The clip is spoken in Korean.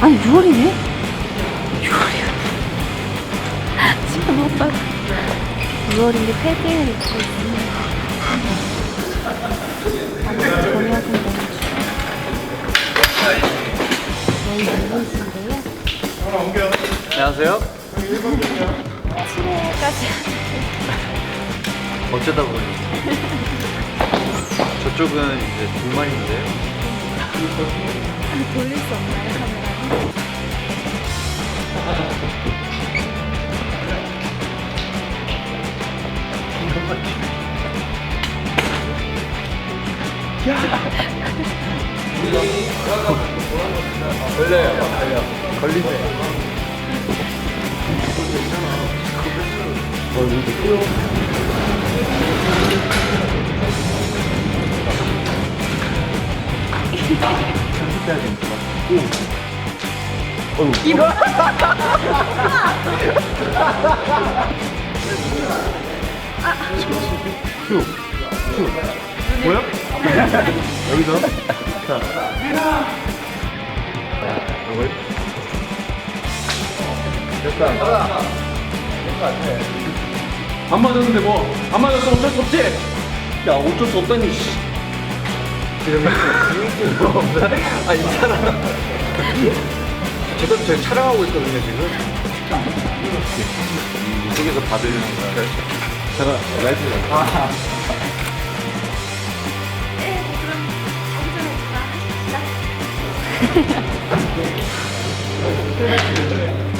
아니 6월이네? 6월이야. 지금 오빠 6월인데 패딩을 입고 있습니다. 아직 저녁은 너무 추워. 저희 누구신데요? 안녕하세요. 7회까지 어쩌다 보니 저쪽은 이제 둘만인데요. 돌릴 수 없나요, 카메라는? 걸려요. 걸려. 걸리네. 뭐야? 여기서? 자. 됐다. 안 맞았는데 뭐? 안 맞았어 어쩔 수 없지? 야 어쩔 수 없다니 씨. 아, 이 사람. 제가 저 촬영하고 있거든요, 지금. 이쪽에서 받으려는 거야. 잠깐 라이트 네, 그럼 여기서 하십시다.